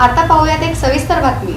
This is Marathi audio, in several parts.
आता पाहूयात एक सविस्तर बातमी.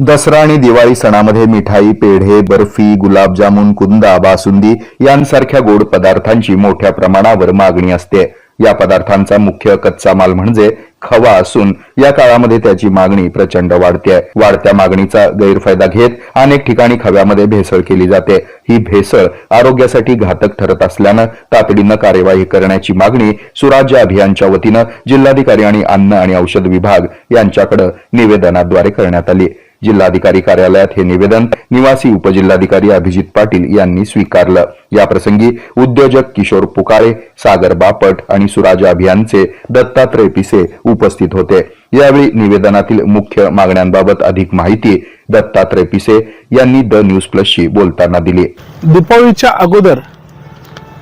दसरा आणि दिवाळी सणामध्ये मिठाई पेढे बर्फी गुलाबजामुन कुंदा बासुंदी यांसारख्या गोड पदार्थांची मोठ्या प्रमाणावर मागणी असते. या पदार्थांचा मुख्य कच्चा माल म्हणजे हवा असून या काळामध्ये त्याची मागणी प्रचंड वाढते वाढत्या मागणीचा गैरफायदा घेत अनेक ठिकाणी खव्यामध्ये भेसळ केली जाते. ही भेसळ आरोग्यासाठी घातक ठरत असल्यानं तातडीनं कार्यवाही करण्याची मागणी सुराज्य अभियानच्या वतीनं जिल्हाधिकारी आणि अन्न आणि औषध विभाग यांच्याकडे निवेदनाद्वारे करण्यात आली. जिल्हाधिकारी कार्यालयात हे निवेदन निवासी उपजिल्हाधिकारी अभिजित पाटील यांनी स्वीकारलं. याप्रसंगी उद्योजक किशोर पुकाळे सागर बापट आणि सुराज अभियानचे दत्तात्रय पिसे उपस्थित होते. यावेळी निवेदनातील मुख्य मागण्यांबाबत अधिक माहिती दत्तात्रय पिसे यांनी द न्यूज प्लसशी बोलताना दिली. दीपावलीच्या अगोदर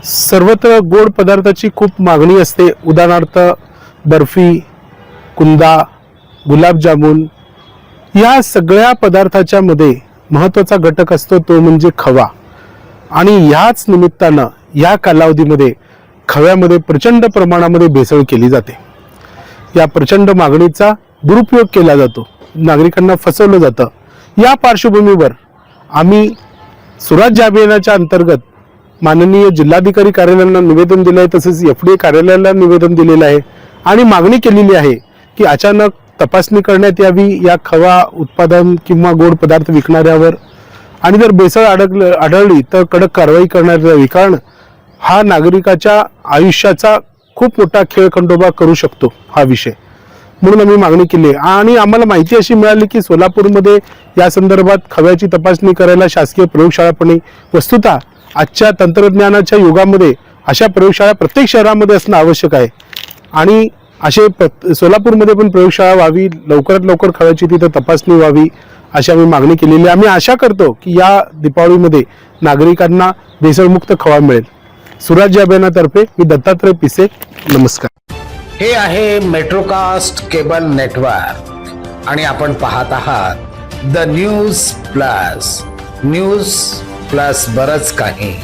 सर्वत्र गोड पदार्थाची खूप मागणी असते. उदाहरणार्थ बर्फी कुंदा गुलाबजामुन या सगळ्या पदार्थाच्या मध्ये महत्त्वाचा घटक असतो तो म्हणजे खवा. आणि याच निमित्तानं या कालावधीमध्ये खव्यामध्ये प्रचंड प्रमाणामध्ये भेसळ केली जाते. या प्रचंड मागणीचा दुरुपयोग केला जातो. नागरिकांना फसवलं जातं. या पार्श्वभूमीवर आम्ही सुराज्य अभियानाच्या अंतर्गत माननीय जिल्हाधिकारी कार्यालयांना निवेदन दिलं आहे तसेच एफ डी ए कार्यालयाला निवेदन दिलेलं आहे. आणि मागणी केलेली आहे की अचानक तपासणी करण्यात यावी या खवा उत्पादन किंवा गोड पदार्थ विकणाऱ्यावर. आणि जर बेसळ अडकलं आढळली तर कडक कारवाई करण्यात यावी कारण हा नागरिकाच्या आयुष्याचा खूप मोठा खेळ खंडोबा करू शकतो हा विषय. म्हणून आम्ही मागणी केली आहे. आणि आम्हाला माहिती अशी मिळाली की सोलापूरमध्ये या संदर्भात खव्याची तपासणी करायला शासकीय प्रयोगशाळापणे वस्तुतः आजच्या तंत्रज्ञानाच्या युगामध्ये अशा प्रयोगशाळा प्रत्येक शहरामध्ये असणं आवश्यक आहे. आणि असे प्र- सोलापूरमध्ये पण प्रयोगशाळा व्हावी लवकरात लवकर खव्याची तिथं तपासणी व्हावी अशी आम्ही मागणी केलेली आहे. आम्ही आशा करतो की या दीपावलीमध्ये नागरिकांना भेसळमुक्त खवा मिळेल. सुराज्य अभियानातर्फे मी दत्तात्रय पिसे. नमस्कार. हे आहे मेट्रोकास्ट केबल नेटवर्क आणि आपण पाहत आहात the news plus news plus बरच काही.